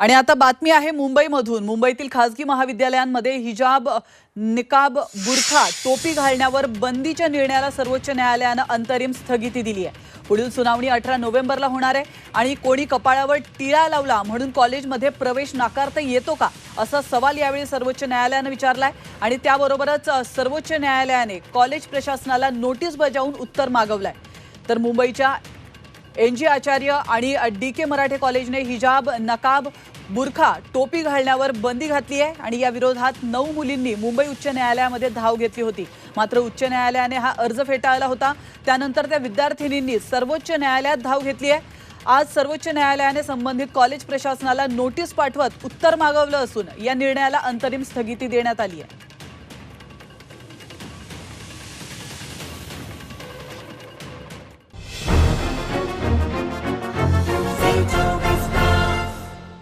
आणि आता बातमी आहे मुंबईमधून. मुंबईतील खासगी महाविद्यालयांमध्ये हिजाब निकाब बुरखा टोपी घालण्यावर बंदीच्या निर्णयाला सर्वोच्च न्यायालयानं अंतरिम स्थगिती दिली आहे. पुढील सुनावणी अठरा नोव्हेंबरला होणार आहे आणि कोणी कपाळावर टिळा लावला म्हणून कॉलेजमध्ये प्रवेश नाकारता येतो का असा सवाल यावेळी सर्वोच्च न्यायालयानं विचारला आहे आणि त्याबरोबरच सर्वोच्च न्यायालयाने कॉलेज प्रशासनाला नोटीस बजावून उत्तर मागवलं आहे तर मुंबईच्या एन जी आचार्य आणि डी के मराठे कॉलेजने हिजाब नकाब बुरखा टोपी घालण्यावर बंदी घातली आहे आणि या विरोधात नऊ मुलींनी मुंबई उच्च न्यायालयामध्ये धाव घेतली होती. मात्र उच्च न्यायालयाने हा अर्ज फेटाळला होता. त्यानंतर त्या विद्यार्थिनींनी सर्वोच्च न्यायालयात धाव घेतली आहे. आज सर्वोच्च न्यायालयाने संबंधित कॉलेज प्रशासनाला नोटीस पाठवत उत्तर मागवलं असून या निर्णयाला अंतरिम स्थगिती देण्यात आली आहे.